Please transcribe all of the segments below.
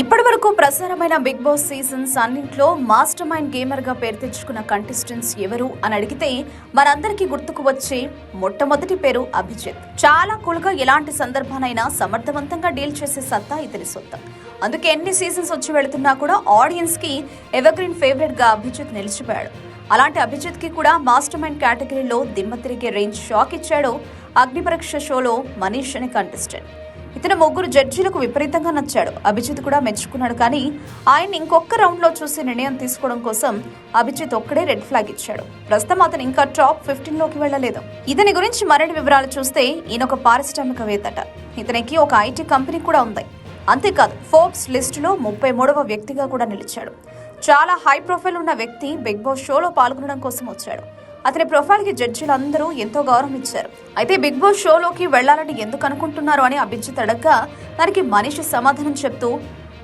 ఇప్పటి వరకు ప్రసారమైన బిగ్ బాస్ సీజన్స్ అన్నింటిలో మాస్టర్ మైండ్ గేమర్గా పేరు తెచ్చుకున్న కంటెస్టెంట్స్ ఎవరు అని అడిగితే మనందరికీ గుర్తుకు వచ్చే మొట్టమొదటి పేరు అభిజిత్. చాలా కూల్గా ఎలాంటి సందర్భానైనా సమర్థవంతంగా డీల్ చేసే సత్తా ఇతని సొంతం. అందుకే ఎన్ని సీజన్స్ వచ్చి వెళుతున్నా కూడా ఆడియన్స్కి ఎవర్గ్రీన్ ఫేవరెట్గా అభిజిత్ నిలిచిపోయాడు. అలాంటి అభిజిత్కి కూడా మాస్టర్ మైండ్ కేటగిరీలో దిమ్మ తిరిగే రేంజ్ షాక్ ఇచ్చాడు అగ్నిపరీక్ష షోలో మనీష్ అనే కంటెస్టెంట్ ఇతను ముగ్గురు జడ్జీలకు విపరీతంగా నచ్చాడు. అభిజిత్ కూడా మెచ్చుకున్నాడు కానీ ఆయన ఇంకొక రౌండ్లో చూసి నిర్ణయం తీసుకోవడం కోసం అభిజిత్ ఒక్కడే రెడ్ ఫ్లాగ్ ఇచ్చాడు. ప్రస్తుతం అతను ఇంకా టాప్ ఫిఫ్టీన్లోకి వెళ్ళలేదు. ఇతని గురించి మరిన్ని వివరాలు చూస్తే ఈయన ఒక పారిశ్రామికవేత్తట. ఇతనికి ఒక ఐటీ కంపెనీ కూడా ఉంది. అంతేకాదు ఫోర్బ్స్ లిస్టులో ముప్పై మూడవ వ్యక్తిగా కూడా నిలిచాడు. చాలా హై ప్రొఫైల్ ఉన్న వ్యక్తి బిగ్ బాస్ షోలో పాల్గొనడం కోసం వచ్చాడు. అతని ప్రొఫైల్కి జడ్జీలు అందరూ ఎంతో గౌరవం ఇచ్చారు. అయితే బిగ్ బాస్ షోలోకి వెళ్ళాలని ఎందుకు అనుకుంటున్నారు అని అభిజిత్ అడగ్గా దానికి మనిషి సమాధానం చెప్తూ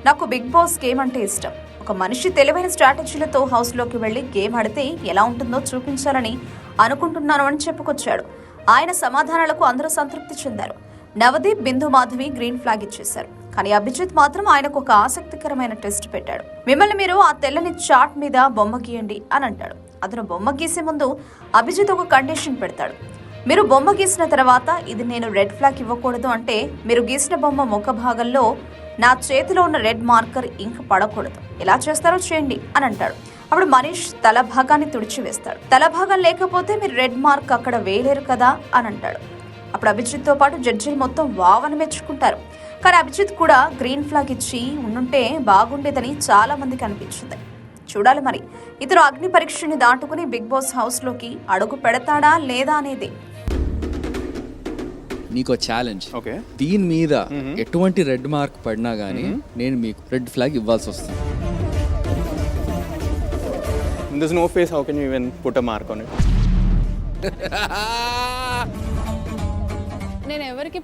నాకు బిగ్ బాస్ గేమ్ అంటే ఇష్టం. ఒక మనిషి తెలివైన స్ట్రాటజీలతో హౌస్లోకి వెళ్ళి వెళ్ళి గేమ్ ఆడితే ఎలా ఉంటుందో చూపించాలని అనుకుంటున్నాను అని చెప్పుకొచ్చాడు. ఆయన సమాధానాలకు అందరూ సంతృప్తి చెందారు. నవదీప్ బిందు మాధవి గ్రీన్ ఫ్లాగ్ ఇచ్చేశారు. కానీ అభిజిత్ మాత్రం ఆయనకు ఒక ఆసక్తికరమైన టెస్ట్ పెట్టాడు. మిమ్మల్ని మీరు ఆ తెల్లని చాట్ మీద బొమ్మ గీయండి అని అంటాడు. అతను బొమ్మ గీసే ముందు అభిజిత్ ఒక కండిషన్ పెడతాడు. మీరు బొమ్మ గీసిన తర్వాత ఇది నేను రెడ్ ఫ్లాగ్ ఇవ్వకూడదు అంటే మీరు గీసిన బొమ్మ ముఖ భాగంలో నా చేతిలో ఉన్న రెడ్ మార్కర్ ఇంక పడకూడదు. ఎలా చేస్తారో చేయండి అని అంటాడు. అప్పుడు మనీష్ తల భాగాన్ని తుడిచివేస్తాడు తల భాగం లేకపోతే మీరు రెడ్ మార్క్ అక్కడ వేయలేరు కదా అని అంటాడు. అప్పుడు అభిజిత్తో పాటు జడ్జీలు మొత్తం వావని మెచ్చుకుంటారు. కానీ అభిజిత్ కూడా గ్రీన్ ఫ్లాగ్ ఇచ్చి ఉండుంటే బాగుండేదని చాలా మందికి అనిపించింది. చూడాలి మరి. ఇతరు అగ్ని పరీక్షని దాటుకుని బిగ్ బాస్ హౌస్లోకి అడుగు పెడతాడా లేదా అనేది. నీకు ఛాలెంజ్. దీని మీద ఎటువంటి రెడ్ మార్క్ పడినా గానీ నేను మీకు రెడ్ ఫ్లాగ్ ఇవ్వాల్సి వస్తుంది. This no face how can even put a mark on it నేను ఎవరికి